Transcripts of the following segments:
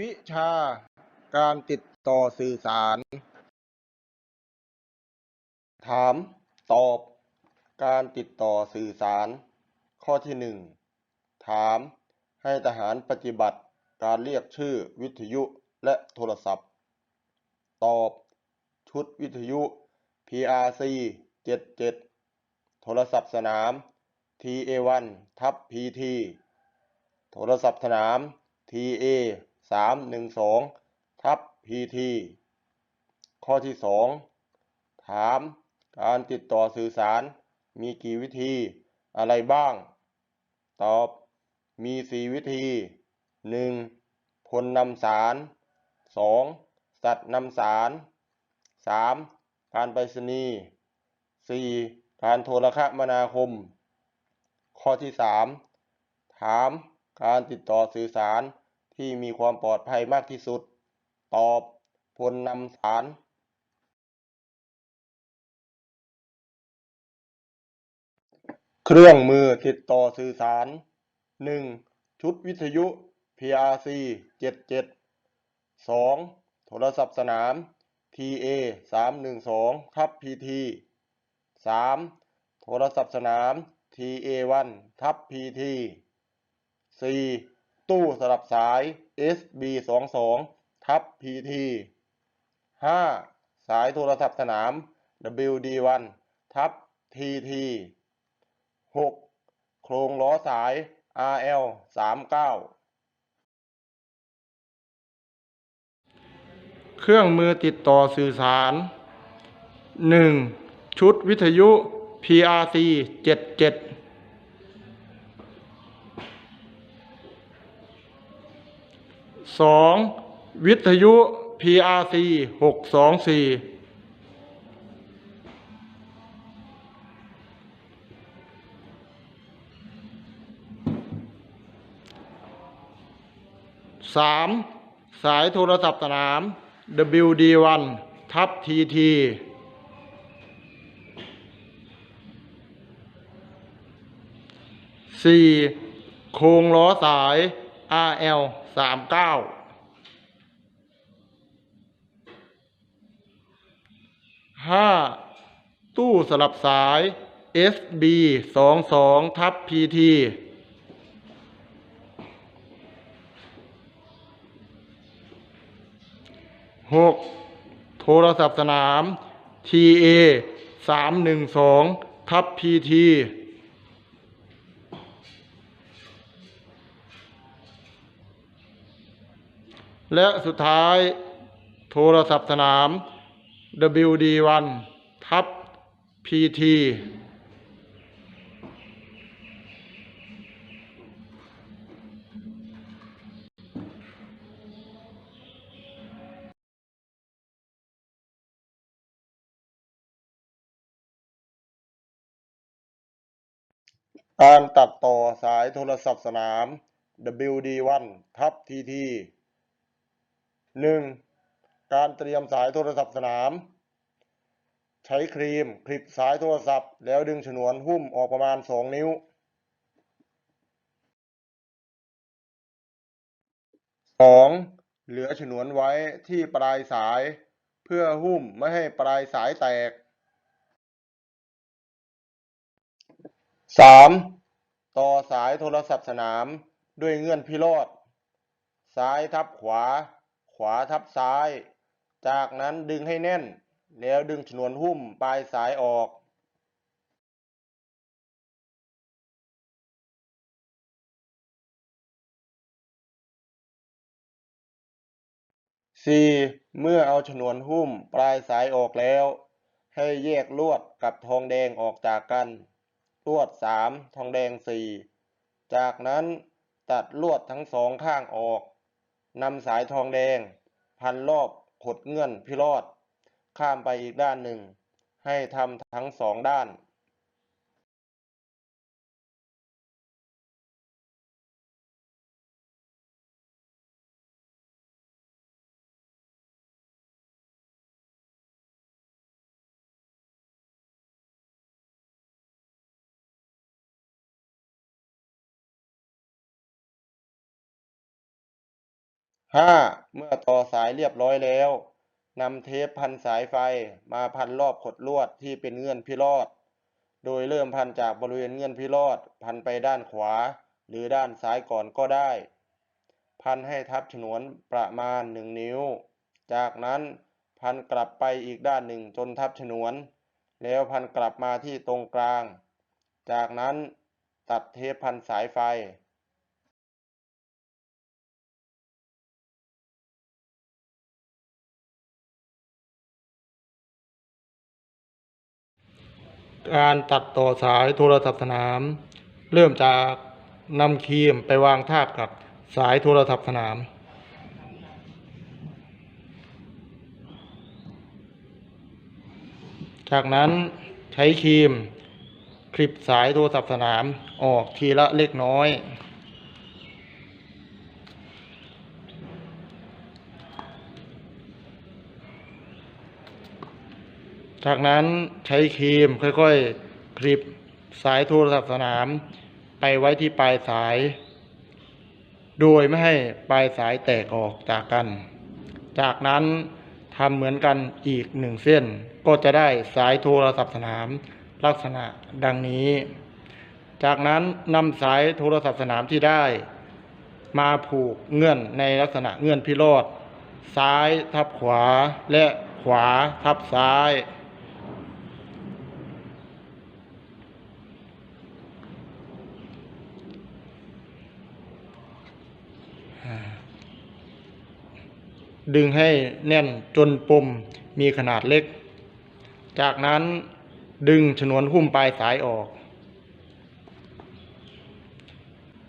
วิชาการติดต่อสื่อสาร ถาม ตอบ การติดต่อสื่อสาร ข้อที่หนึ่งถาม ให้ทหารปฏิบัติการเรียกชื่อวิทยุและโทรศัพท์ ตอบ ชุดวิทยุ PRC 77 โทรศัพท์สนาม TA1 ทับ PT โทรศัพท์สนาม TA 312 ทับ PT ข้อที่สองถาม การติดต่อสื่อสารมีกี่วิธีอะไรบ้าง ตอบ มีสี่วิธีหนึ่งพลนำสารสองสัตว์นำสารสามการไปรษณีย์สี่การโทรคมนาคม ข้อที่สามถาม การติดต่อสื่อสาร ที่มีความปลอดภัยมากที่สุด ตอบพลนำสารเครื่องมือติดต่อสื่อสาร 1. ชุดวิทยุ PRC 77 2. โทรศัพท์สนาม TA 312ทับ PT 3. โทรศัพท์สนาม TA1 ทับ PT 4. ตู้สลับสาย SB22 ทับ PT 5. สายโทรศัพท์สนาม WD1 ทับ TT 6. โครงล้อสาย RL 39 เครื่องมือติดต่อสื่อสาร 1. ชุดวิทยุ PRC 77 2. วิทยุ PRC 624สามสายโทรศัพท์สนาม WD1 ทับ TT สี่โครงล้อสาย RL สามเก้าห้าตู้สลับสาย SB สองสองทับ PT หกโทรศัพท์สนาม TA สามหนึ่งสองทับ PT และสุดท้ายโทรศัพท์สนาม WD1 ทับ PT การตัดต่อสายโทรศัพท์สนาม WD1 ทับ TT 1. การเตรียมสายโทรศัพท์สนาม ใช้ครีมคลิปสายโทรศัพท์ แล้วดึงฉนวนหุ้มออกประมาณ 2 นิ้ว 2. เหลือฉนวนไว้ที่ปลายสาย เพื่อหุ้มไม่ให้ปลายสายแตก 3. ต่อสายโทรศัพท์สนามด้วยเงื่อนพิโรธซ้ายทับขวา ขวาทับซ้าย จากนั้นดึงให้แน่น แล้วดึงฉนวนหุ้มปลายสายออก 4. เมื่อเอาฉนวนหุ้มปลายสายออกแล้ว ให้แยกลวดกับทองแดงออกจากกัน ลวด3ทองแดง4จากนั้นตัดลวดทั้งสองข้างออก นำสายทองแดง พันรอบขดเงื่อนพิรอด ข้ามไปอีกด้านหนึ่ง ให้ทำทั้งสองด้าน ห้าเมื่อต่อสายเรียบร้อยแล้วนำเทปพันสายไฟมาพันรอบขดลวดที่เป็นเงื่อนพิรอด โดยเริ่มพันจากบริเวณเงื่อนพิรอด พันไปด้านขวา หรือด้านซ้ายก่อนก็ได้ พันให้ทับฉนวนประมาณหนึ่งนิ้ว จากนั้นพันกลับไปอีกด้านหนึ่งจนทับฉนวน แล้วพันกลับมาที่ตรงกลาง จากนั้นตัดเทปพันสายไฟ การตัดต่อสายโทรศัพท์สนาม เริ่มจากนำครีมไปวางทาบกับสายโทรศัพท์สนาม จากนั้นใช้ครีมคลิปสายโทรศัพท์สนามออกทีละเล็กน้อย จากนั้นใช้ครีมค่อยๆ คลิปสายโทรศัพท์สนาม ไปไว้ที่ปลายสาย โดยไม่ให้ปลายสายแตกออกจากกัน จากนั้นทำเหมือนกันอีกหนึ่งเส้น ก็จะได้สายโทรศัพท์สนามลักษณะดังนี้ จากนั้นนำสายโทรศัพท์สนามที่ได้ มาผูกเงื่อนในลักษณะเงื่อนพิโรธซ้ายทับขวาและขวาทับซ้าย ดึงให้แน่นจนปมมีขนาดเล็ก จากนั้นดึงฉนวนหุ้มปลายสายออก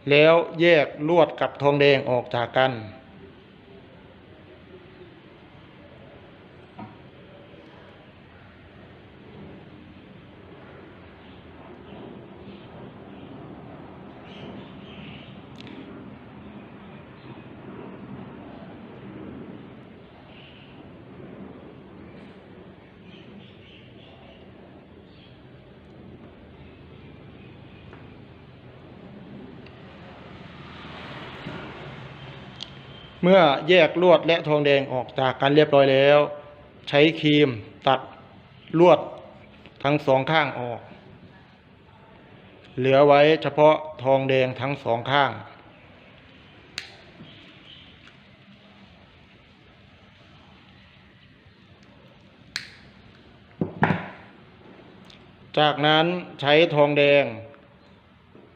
แล้วแยกลวดกับทองแดงออกจากกัน เมื่อแยกลวดและทองแดงออกจากกันเรียบร้อยแล้ว ใช้ครีมตัดลวดทั้งสองข้างออก เหลือไว้เฉพาะทองแดงทั้งสองข้าง จากนั้นใช้ทองแดง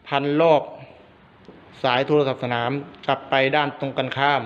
พันรอบ สายโทรศัพท์สนามกลับไปด้านตรงกันข้าม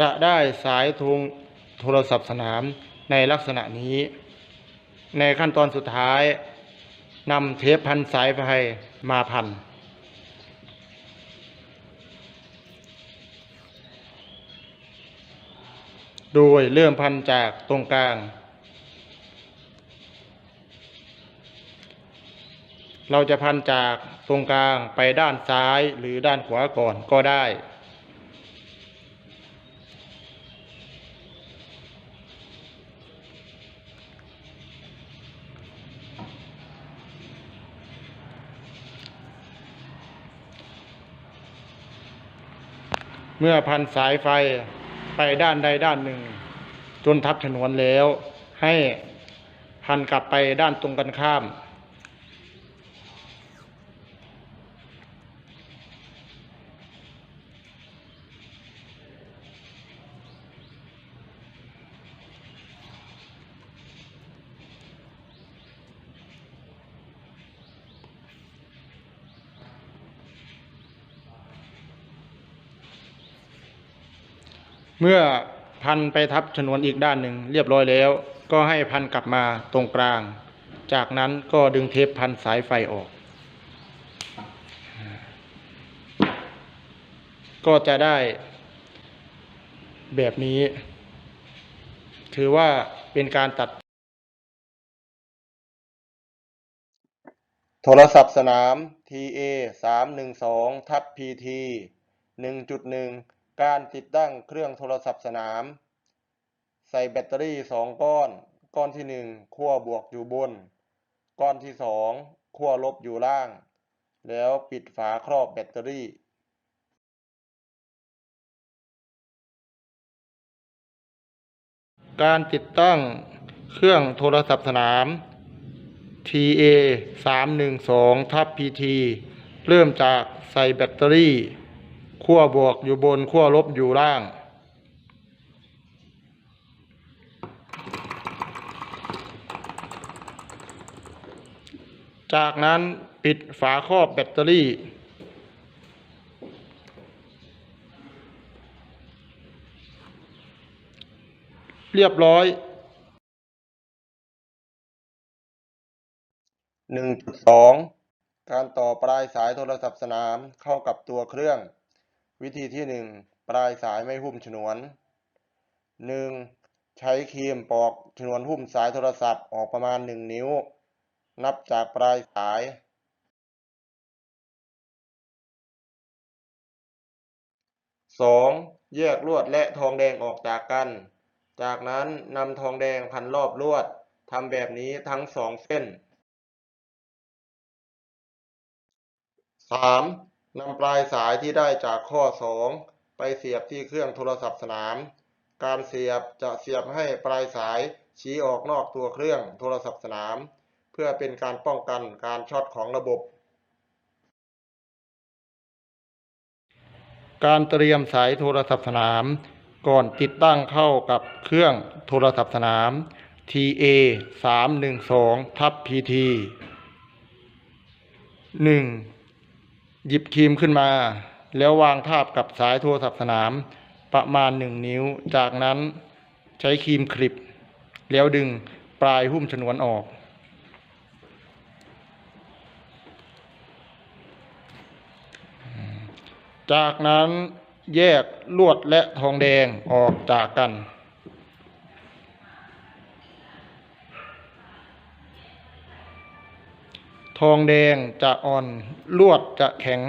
จะได้สายทุงโทรศัพท์สนามในลักษณะนี้ ในขั้นตอนสุดท้ายนำเทปพันสายไฟมาพัน โดยเริ่มพันจากตรงกลาง เราจะพันจากตรงกลางไปด้านซ้ายหรือด้านขวาก่อนก็ได้ เมื่อพันสายไฟไปด้านใดด้านหนึ่ง จนทับฉนวนแล้ว ให้พันกลับไปด้านตรงกันข้าม เมื่อพันไปทับชนวนอีกด้านหนึ่งเรียบร้อยแล้ว ก็ให้พันกลับมาตรงกลาง จากนั้นก็ดึงเทปพันสายไฟออก ก็จะได้แบบนี้ ถือว่าเป็นการตัด โทรศัพท์สนาม TA สามหนึ่งสองทับ PT หนึ่งจุดหนึ่ง การติดตั้งเครื่องโทรศัพท์สนาม ใส่แบตเตอรี่สองก้อน ก้อนที่หนึ่งขั้วบวกอยู่บน ก้อนที่สองขั้วลบอยู่ล่าง แล้วปิดฝาครอบแบตเตอรี่การติดตั้งเครื่องโทรศัพท์สนาม TA 3 1 2ทับ PT เริ่มจากใส่แบตเตอรี่ ขั้วบวกอยู่บนขั้วลบอยู่ล่าง จากนั้นปิดฝาครอบแบตเตอรี่ เรียบร้อยหนึ่งสองการต่อปลายสายโทรศัพท์สนามเข้ากับตัวเครื่อง วิธีที่หนึ่งปลายสายไม่หุ้มฉนวนหนึ่งใช้ครีมปอกฉนวนหุ้มสายโทรศัพท์ออกประมาณหนึ่งนิ้ว นับจากปลายสายสองแยกลวดและทองแดงออกจากกัน จากนั้นนำทองแดงพันรอบลวดทำแบบนี้ทั้งสองเส้นสาม นำปลายสายที่ได้จากข้อสองไปเสียบที่เครื่องโทรศัพท์สนาม การเสียบจะเสียบให้ปลายสายชี้ออกนอกตัวเครื่องโทรศัพท์สนาม เพื่อเป็นการป้องกันการช็อตของระบบ การเตรียมสายโทรศัพท์สนาม ก่อนติดตั้งเข้ากับเครื่องโทรศัพท์สนาม TA 3 1 2ทับ PT 1. หยิบครีมขึ้นมา แล้ววางทาบกับสายโทรศัพท์สนามประมาณ1นิ้ว จากนั้นใช้ครีมคลิป แล้วดึงปลายหุ้มฉนวนออกจากนั้นแยกลวดและทองแดงออกจากกัน ทองแดงจะอ่อน ลวดจะแข็ง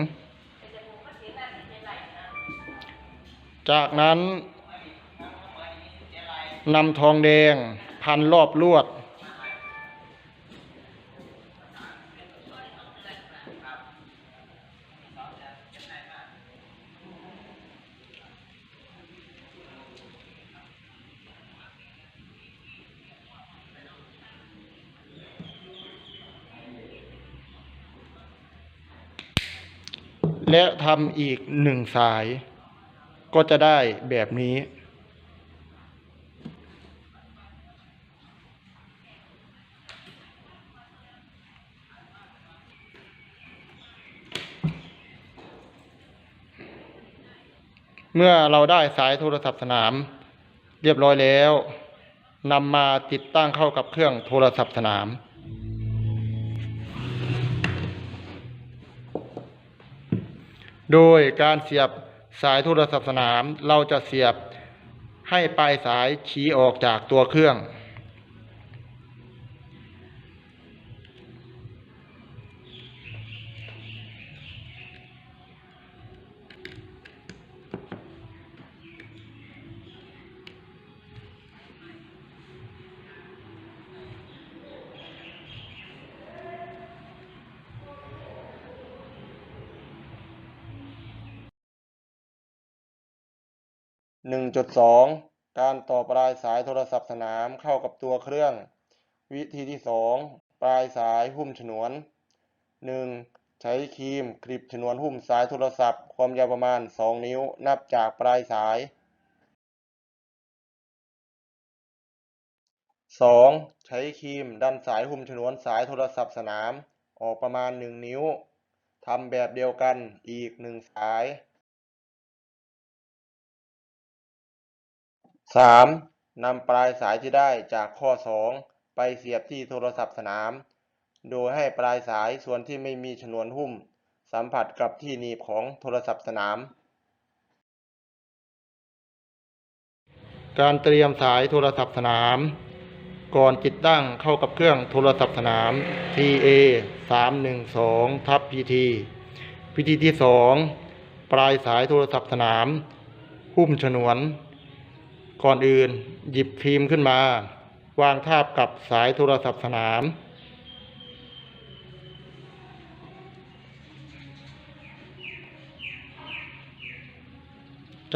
จากนั้นนำทองแดงพันรอบลวด ทำอีกหนึ่งสาย ก็จะได้แบบนี้ เมื่อเราได้สายโทรศัพท์สนาม เรียบร้อยแล้วนำมาติดตั้งเข้ากับเครื่องโทรศัพท์สนาม โดยการเสียบสายโทรศัพท์สนาม เราจะเสียบให้ปลายสายชี้ออกจากตัวเครื่อง หนึ่งจุดสองการต่อปลายสายโทรศัพท์สนามเข้ากับตัวเครื่อง วิธีที่สองปลายสายหุ้มฉนวนหนึ่งใช้ครีมคลิปฉนวนหุ้มสายโทรศัพท์ ความยาวประมาณสองนิ้ว นับจากปลายสายสองใช้ครีมดันสายหุ้มฉนวนสายโทรศัพท์สนาม ออกประมาณหนึ่งนิ้วทำแบบเดียวกันอีกหนึ่งสาย สามนำปลายสายที่ได้จากข้อสองไปเสียบที่โทรศัพท์สนาม โดยให้ปลายสายส่วนที่ไม่มีฉนวนหุ้ม สัมผัสกับที่หนีบของโทรศัพท์สนาม การเตรียมสายโทรศัพท์สนาม ก่อนติดตั้งเข้ากับเครื่องโทรศัพท์สนาม TA 312ทับ PT วิธีที่ 2 ปลายสายโทรศัพท์สนาม หุ้มฉนวน ก่อนอื่นหยิบฟิล์มขึ้นมา วางทาบกับสายโทรศัพท์สนาม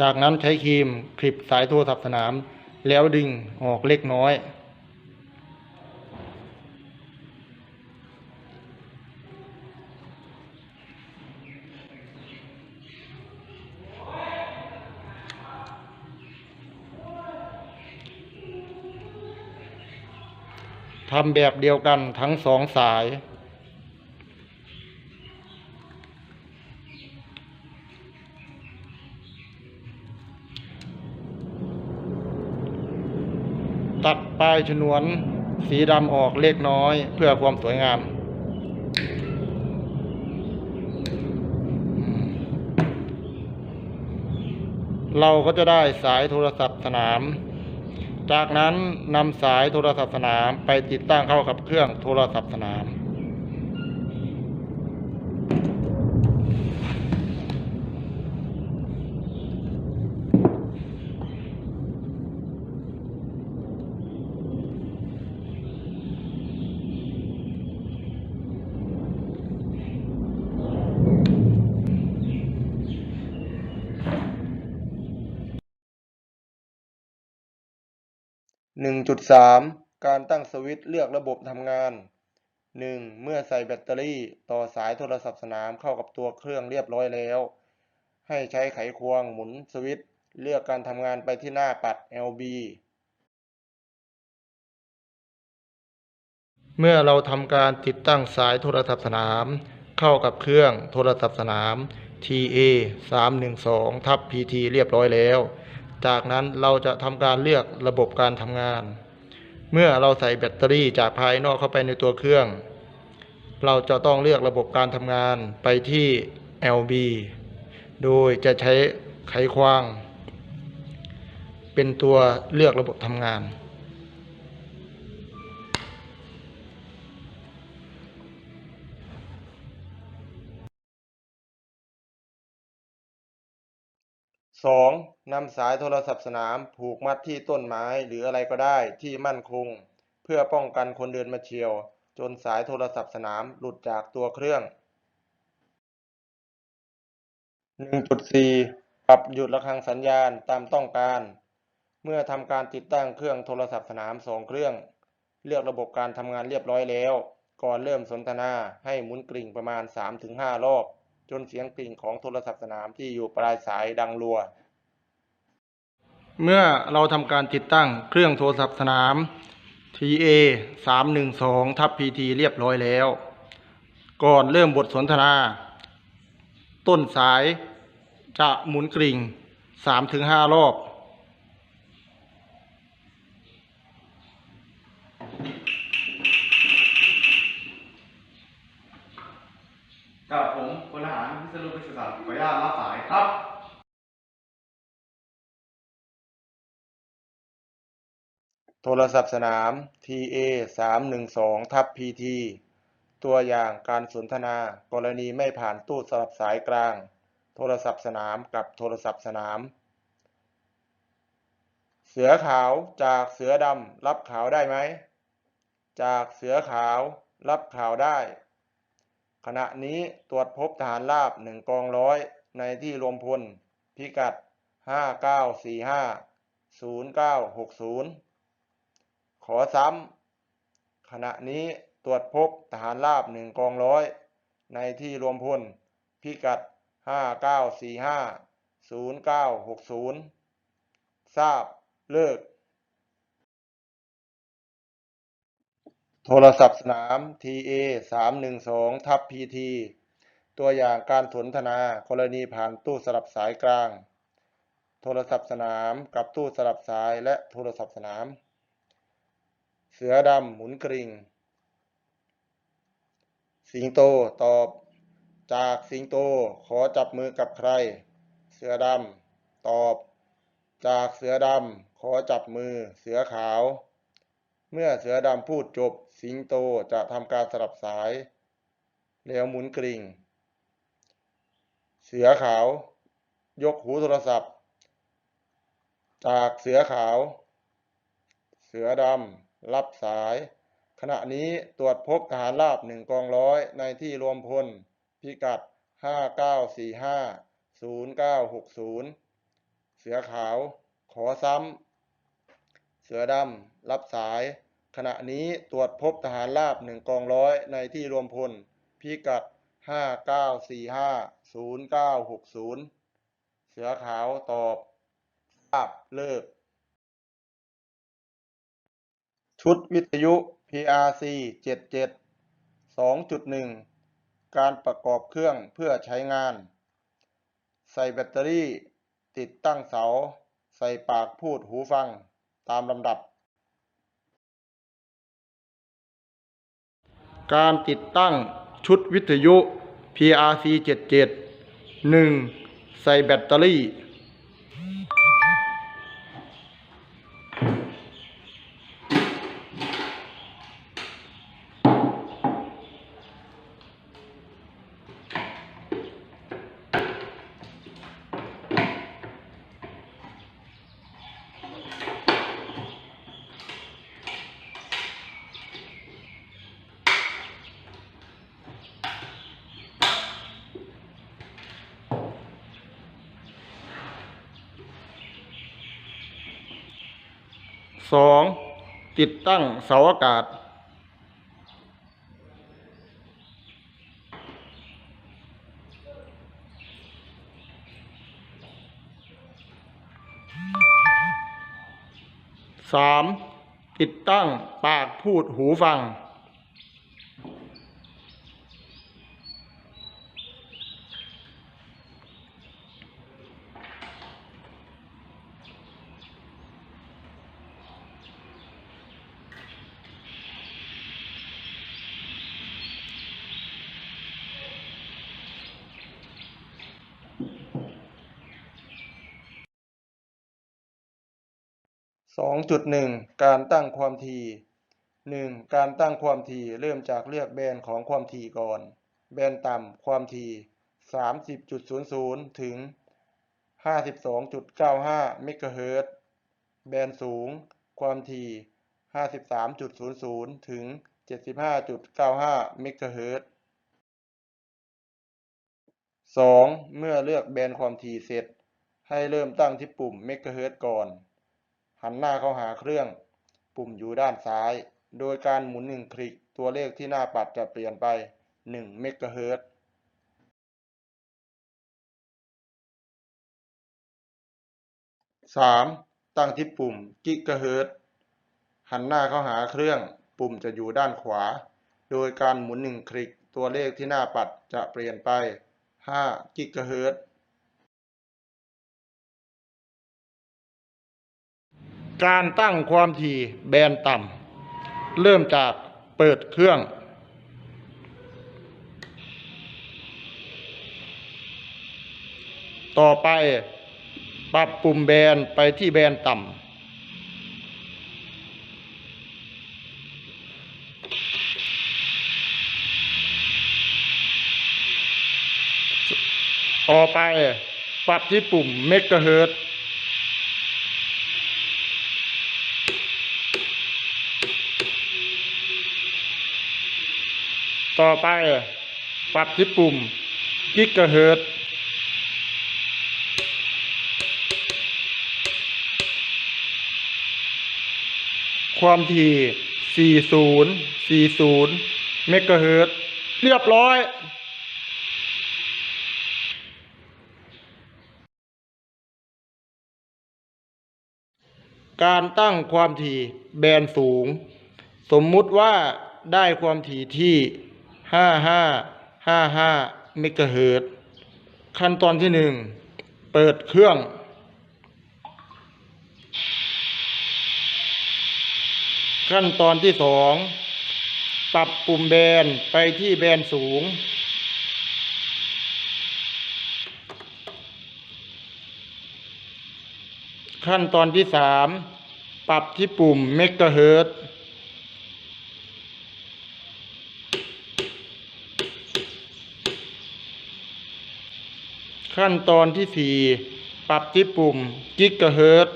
จากนั้นใช้ครีมคลิปสายโทรศัพท์สนาม แล้วดึงออกเล็กน้อย ทำแบบเดียวกันทั้งสองสาย ตัดปลายฉนวนสีดำออกเล็กน้อยเพื่อความสวยงามเราก็จะได้สายโทรศัพท์สนาม จากนั้นนำสายโทรศัพท์สนามไปติดตั้งเข้ากับเครื่องโทรศัพท์สนาม 1.3 การตั้งสวิตช์เลือกระบบทำงาน 1. เมื่อใส่แบตเตอรี่ต่อสายโทรศัพท์สนามเข้ากับตัวเครื่องเรียบร้อยแล้ว ให้ใช้ไขควงหมุนสวิตช์เลือกการทำงานไปที่หน้าปัด LB เมื่อเราทำการติดตั้งสายโทรศัพท์สนาม เข้ากับเครื่องโทรศัพท์สนาม TA 312ทับ PT เรียบร้อยแล้ว จากนั้นเราจะทำการเลือกระบบการทำงาน เมื่อเราใส่แบตเตอรี่จากภายนอกเข้าไปในตัวเครื่อง เราจะต้องเลือกระบบการทำงานไปที่ LB โดยจะใช้ไขควงเป็นตัวเลือกระบบทำงาน 2. นำสายโทรศัพท์สนามผูกมัดที่ต้นไม้หรืออะไรก็ได้ที่มั่นคง เพื่อป้องกันคนเดินมาเฉียว จนสายโทรศัพท์สนามหลุดจากตัวเครื่อง 1.4 ปรับหยุดระฆังสัญญาณตามต้องการ เมื่อทำการติดตั้งเครื่องโทรศัพท์สนามสองเครื่อง เลือกระบบการทำงานเรียบร้อยแล้ว ก่อนเริ่มสนทนาให้หมุนกริ่งประมาณ 3-5 รอบ จนเสียงกริ่งของโทรศัพท์สนามที่อยู่ปลายสายดังรัว เมื่อเราทำการติดตั้งเครื่องโทรศัพท์สนาม TA 312ทับ PT เรียบร้อยแล้ว ก่อนเริ่มบทสนทนา ต้นสายจะหมุนกริ่ง 3-5 รอบ กับผมพลทหารวิศนุพิศษาขออนุญาตรับสายครับ โทรศัพท์สนาม TA 312ทับ PT ตัวอย่างการสนทนากรณีไม่ผ่านตู้สลับสายกลาง โทรศัพท์สนามกับโทรศัพท์สนาม เสือขาวจากเสือดำรับขาวได้ไหม จากเสือขาวรับขาวได้ ขณะนี้ตรวจพบทหารราบหนึ่งกองร้อยในที่รวมพล พิกัด 5945 0960 ขอซ้ำขณะนี้ตรวจพบทหารราบหนึ่งกองร้อย ในที่รวมพล พิกัด 5945 0960 ทราบเลิก โทรศัพท์สนาม TA 312ทับ PT ตัวอย่างการสนทนากรณีผ่านตู้สลับสายกลาง โทรศัพท์สนามกับตู้สลับสายและโทรศัพท์สนาม เสือดำหมุนกริ่ง สิงโตตอบ จากสิงโตขอจับมือกับใคร เสือดำตอบ จากเสือดำขอจับมือเสือขาว เมื่อเสือดำพูดจบ สิงโตจะทำการสลับสาย แล้วหมุนกริ่ง เสือขาว ยกหูโทรศัพท์ จากเสือขาว เสือดำ รับสาย ขณะนี้ตรวจพบทหารราบหนึ่งกองร้อยในที่รวมพล พิกัด 5945 0960 เสือขาว ขอซ้ำ เสือดำ รับสาย ขณะนี้ตรวจพบทหารราบหนึ่งกองร้อยในที่รวมพล พิกัด 5945 0960 เสือขาวตอบทราบเลิก ชุดวิทยุ PRC 77 2.1 การประกอบเครื่องเพื่อใช้งาน ใส่แบตเตอรี่ ติดตั้งเสา ใส่ปากพูดหูฟัง ตามลำดับ การติดตั้งชุดวิทยุ PRC 77 1. ใส่แบตเตอรี่ 2. ติดตั้งเสาอากาศ 3. ติดตั้งปากพูดหูฟัง 2.1 การตั้งความถี่ 1. การตั้งความถี่เริ่มจากเลือกแบนของความถี่ก่อน แบนต่ำความถี่ 30.00 ถึง 52.95 เมกะเฮิรตซ์แบนสูง ความถี่ 53.00 ถึง 75.95 เมกะเฮิรตซ์ 2. เมื่อเลือกแบนความถี่เสร็จ ให้เริ่มตั้งที่ปุ่มเมกะเฮิรตซ์ก่อน หันหน้าเข้าหาเครื่อง ปุ่มอยู่ด้านซ้าย โดยการหมุนหนึ่งคลิกตัวเลขที่หน้าปัดจะเปลี่ยนไป1เมกะเฮิรตซ์ 3. ตั้งที่ปุ่มกิกะเฮิรตซ์หันหน้าเข้าหาเครื่อง ปุ่มจะอยู่ด้านขวา โดยการหมุนหนึ่งคลิกตัวเลขที่หน้าปัดจะเปลี่ยนไป5กิกะเฮิรตซ์ การตั้งความถี่แบนต่ำ เริ่มจากเปิดเครื่อง ต่อไปปรับปุ่มแบนไปที่แบนต่ำต่อไปปรับที่ปุ่มเมกะเฮิร์ ต่อไปปรับที่ปุ่มกิกะเฮิร์ตความถี่ 40 40 เมกะเฮิร์ตเรียบร้อยการตั้งความถี่แบนสูง สมมุติว่าได้ความถี่ที่ ห้าห้าห้าห้าเมกะเฮิรตขั้นตอนที่หนึ่งเปิดเครื่อง ขั้นตอนที่สองปรับปุ่มแบนไปที่แบนสูง ขั้นตอนที่สามปรับที่ปุ่มเมกะเฮิรตซ์ ขั้นตอนที่สี่ปรับที่ปุ่มกิกะเฮิรตซ์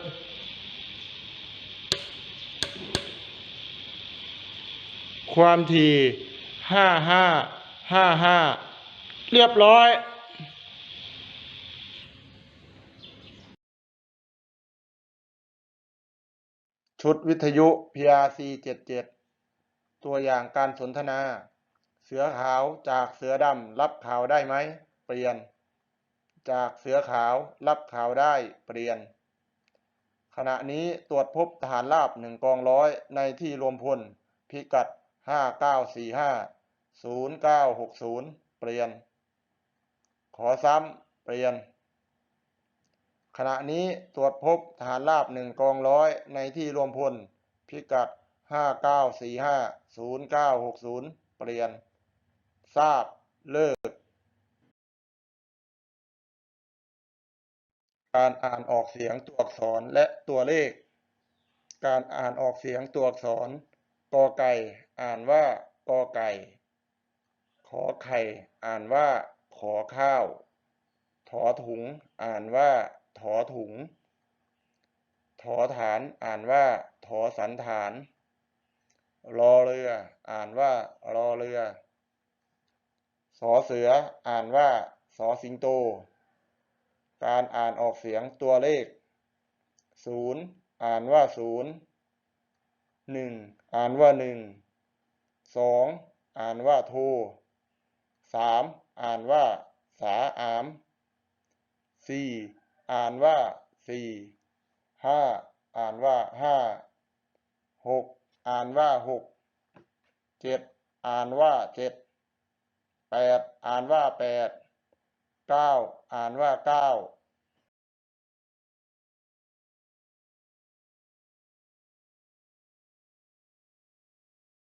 ความถี่ห้าห้าห้าห้าเรียบร้อยชุดวิทยุ PRC 77 ตัวอย่างการสนทนา เสือขาวจากเสือดำรับข่าวได้ไหม เปลี่ยน จากเสือขาวรับข่าวได้เปลี่ยน ขณะนี้ตรวจพบทหารราบหนึ่งกองร้อยในที่รวมพล พิกัด 5945 0960 เปลี่ยน ขอซ้ำเปลี่ยน ขณะนี้ตรวจพบทหารราบหนึ่งกองร้อยในที่รวมพล พิกัด 5945 0960 เปลี่ยน ทราบเลิก การอ่านออกเสียงตัวอักษรและตัวเลข การอ่านออกเสียงตัวอักษรกอไก่ อ่านว่ากอไก่ ขอไข่ อ่านว่า ขอข้าว ถอถุง อ่านว่า ถอถุง ถอฐาน อ่านว่า ถอสันฐาน รอเรือ อ่านว่า รอเรือ สอเสือ อ่านว่า สอสิงโต การอ่านออกเสียงตัวเลขศูนย์อ่านว่าศูนย์หนึ่งอ่านว่าหนึ่งสองอ่านว่าโทสามอ่านว่า สาอามสี่อ่านว่าสี่ห้าอ่านว่าห้าหกอ่านว่าหกเจ็ดอ่านว่าเจ็ดแปดอ่านว่าแปดเก้าอ่านว่าเก้า